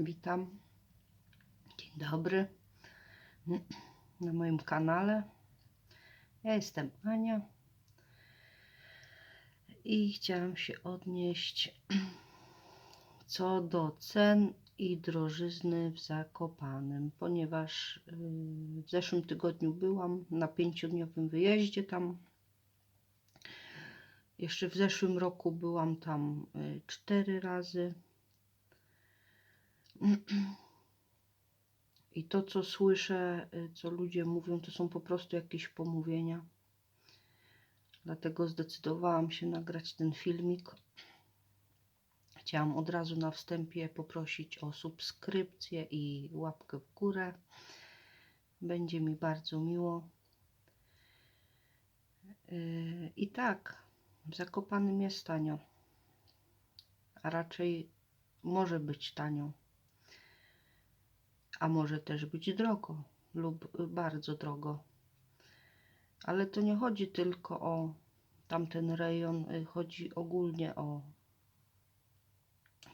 Witam. Dzień dobry na moim kanale. Ja jestem Ania i chciałam się odnieść co do cen i drożyzny w Zakopanem, ponieważ yy, w zeszłym tygodniu byłam na pięciodniowym wyjeździe tam. Jeszcze w zeszłym roku byłam tam yy, cztery razy. I to, co słyszę, y, co ludzie mówią, to są po prostu jakieś pomówienia. Dlatego zdecydowałam się nagrać ten filmik. Chciałam od razu na wstępie poprosić o subskrypcję i łapkę w górę. Będzie mi bardzo miło. Yy, I tak, w Zakopanym jest tanio. A raczej może być tanio a może też być drogo lub bardzo drogo. Ale to nie chodzi tylko o tamten rejon, y, chodzi ogólnie o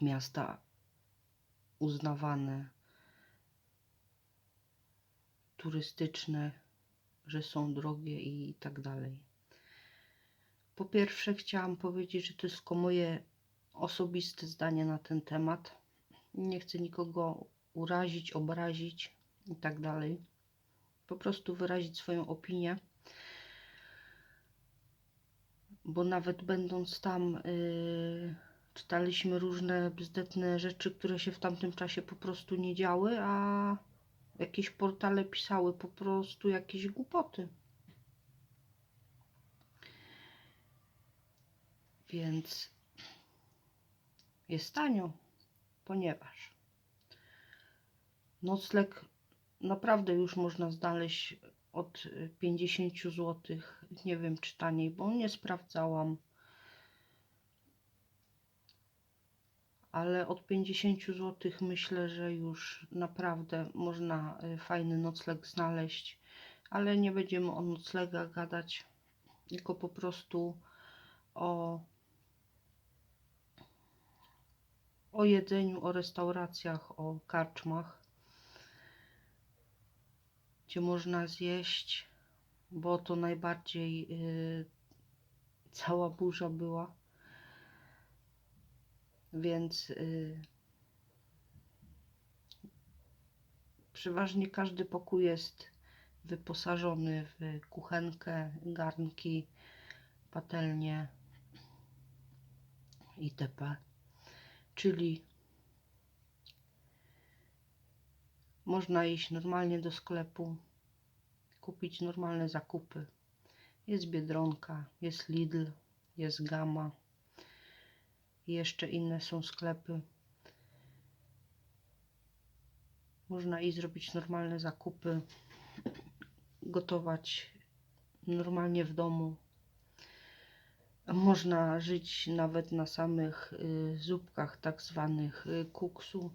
miasta uznawane turystyczne, że są drogie i tak dalej. Po pierwsze, chciałam powiedzieć, że to jest tylko moje osobiste zdanie na ten temat. Nie chcę nikogo urazić, obrazić i tak dalej. Po prostu wyrazić swoją opinię. Bo nawet będąc tam, yy, czytaliśmy różne bzdetne rzeczy, które się w tamtym czasie po prostu nie działy, a jakieś portale pisały po prostu jakieś głupoty. Więc jest tanio, ponieważ Nocleg naprawdę już można znaleźć od 50 zł. Nie wiem czy taniej, bo nie sprawdzałam. Ale od 50 zł myślę, że już naprawdę można y, fajny nocleg znaleźć. Ale nie będziemy o noclegach gadać, tylko po prostu o, o jedzeniu, o restauracjach, o karczmach gdzie można zjeść, bo to najbardziej yy, cała burza była. Więc yy, przeważnie każdy pokój jest wyposażony w kuchenkę, garnki, patelnie itp. Czyli Można iść normalnie do sklepu, kupić normalne zakupy. Jest Biedronka, jest Lidl, jest Gama. I jeszcze inne są sklepy. Można iść zrobić normalne zakupy, gotować normalnie w domu. Można żyć nawet na samych y, zupkach tak zwanych y, kuksu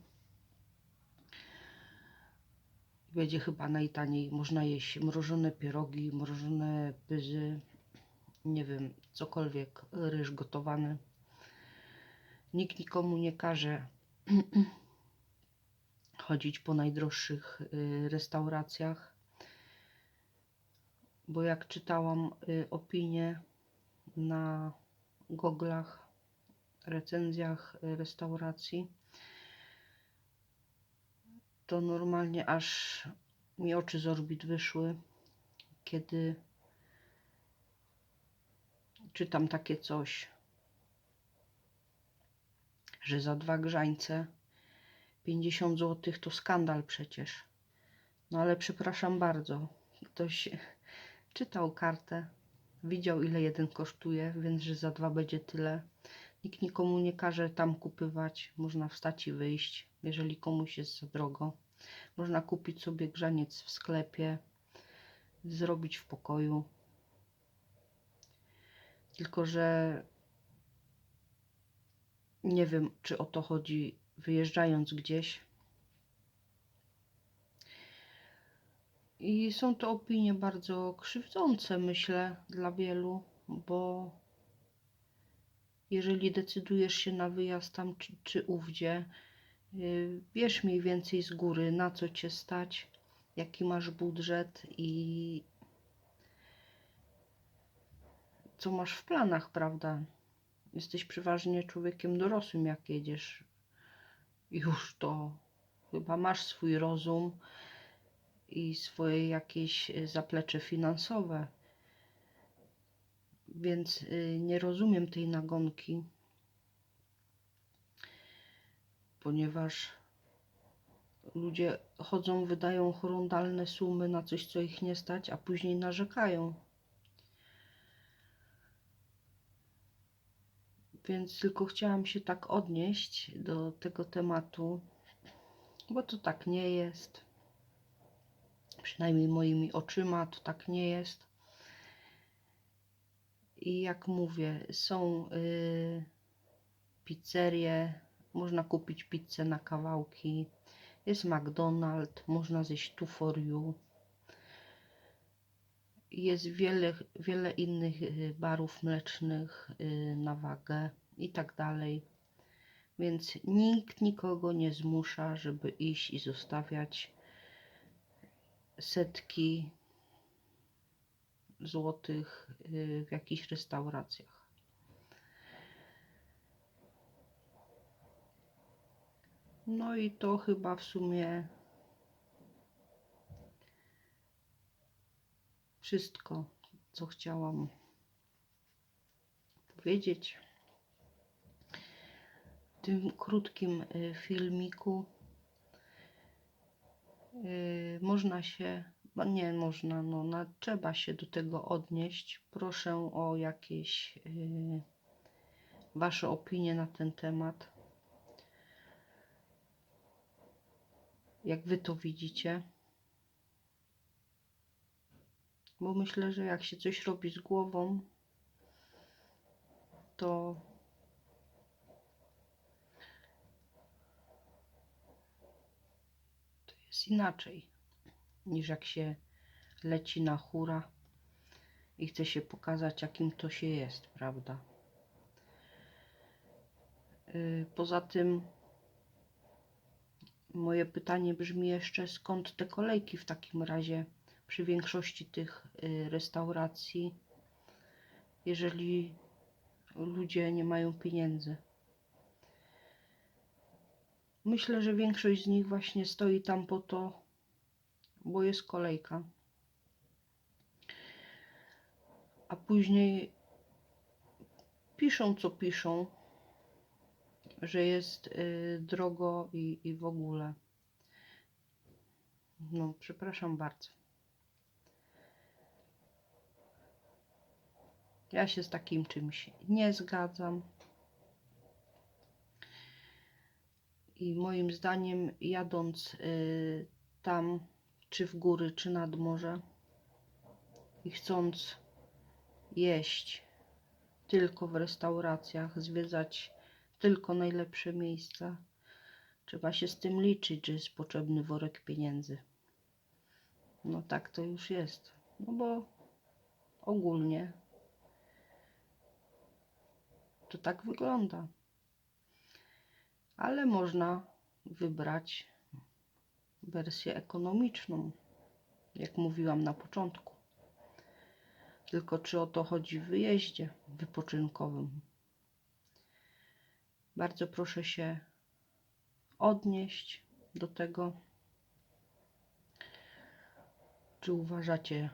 będzie chyba najtaniej. Można jeść mrożone pierogi, mrożone pyzy, nie wiem, cokolwiek, ryż gotowany. Nikt nikomu nie każe chodzić po najdroższych y, restauracjach, bo jak czytałam y, opinie na goglach, recenzjach y, restauracji, to normalnie aż mi oczy z orbit wyszły, kiedy czytam takie coś, że za dwa grzańce 50 zł to skandal przecież. No ale przepraszam bardzo, ktoś czytał kartę, widział ile jeden kosztuje, więc że za dwa będzie tyle. Nikt nikomu nie każe tam kupywać, można wstać i wyjść, jeżeli komuś jest za drogo. Można kupić sobie grzaniec w sklepie, zrobić w pokoju. Tylko, że nie wiem, czy o to chodzi wyjeżdżając gdzieś. I są to opinie bardzo krzywdzące, myślę, dla wielu, bo jeżeli decydujesz się na wyjazd tam czy, czy ówdzie, wiesz mniej więcej z góry, na co cię stać, jaki masz budżet i co masz w planach, prawda? Jesteś przeważnie człowiekiem dorosłym, jak jedziesz. Już to chyba masz swój rozum i swoje jakieś y, zaplecze finansowe. Więc y, nie rozumiem tej nagonki, ponieważ ludzie chodzą, wydają horrendalne sumy na coś, co ich nie stać, a później narzekają. Więc tylko chciałam się tak odnieść do tego tematu, bo to tak nie jest. Przynajmniej moimi oczyma to tak nie jest. I jak mówię, są y, pizzerie, można kupić pizzę na kawałki. Jest McDonald's, można zjeść tu for you. Jest wiele, wiele innych y, barów mlecznych y, na wagę i tak dalej. Więc nikt nikogo nie zmusza, żeby iść i zostawiać setki złotych y, w jakichś restauracjach. No i to chyba w sumie wszystko, co chciałam powiedzieć w tym krótkim y, filmiku. Y, Można się, no nie można, no na, trzeba się do tego odnieść. Proszę o jakieś y, Wasze opinie na ten temat. Jak Wy to widzicie? Bo myślę, że jak się coś robi z głową, to to jest inaczej niż jak się leci na hura i chce się pokazać, jakim to się jest, prawda? Yy, Poza tym moje pytanie brzmi jeszcze, skąd te kolejki w takim razie przy większości tych y, restauracji, jeżeli ludzie nie mają pieniędzy. Myślę, że większość z nich właśnie stoi tam po to, bo jest kolejka. A później piszą, co piszą, że jest y, drogo i, i w ogóle. No, przepraszam bardzo. Ja się z takim czymś nie zgadzam. I moim zdaniem, jadąc y, tam, czy w góry, czy nad morze, i chcąc jeść tylko w restauracjach, zwiedzać tylko najlepsze miejsca, trzeba się z tym liczyć, że jest potrzebny worek pieniędzy. No tak to już jest. No bo ogólnie to tak wygląda. Ale można wybrać wersję ekonomiczną, jak mówiłam na początku. Tylko czy o to chodzi w wyjeździe wypoczynkowym? Bardzo proszę się odnieść do tego. Czy uważacie,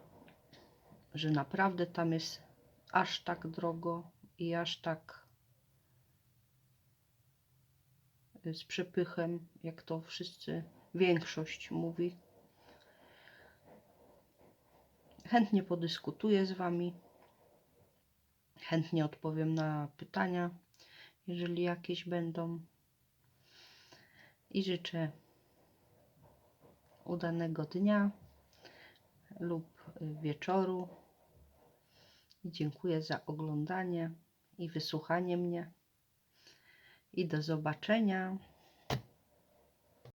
że naprawdę tam jest aż tak drogo i aż tak z przepychem, jak to wszyscy, większość mówi? Chętnie podyskutuję z Wami. Chętnie odpowiem na pytania, jeżeli jakieś będą. I życzę udanego dnia lub wieczoru. I dziękuję za oglądanie i wysłuchanie mnie. I do zobaczenia.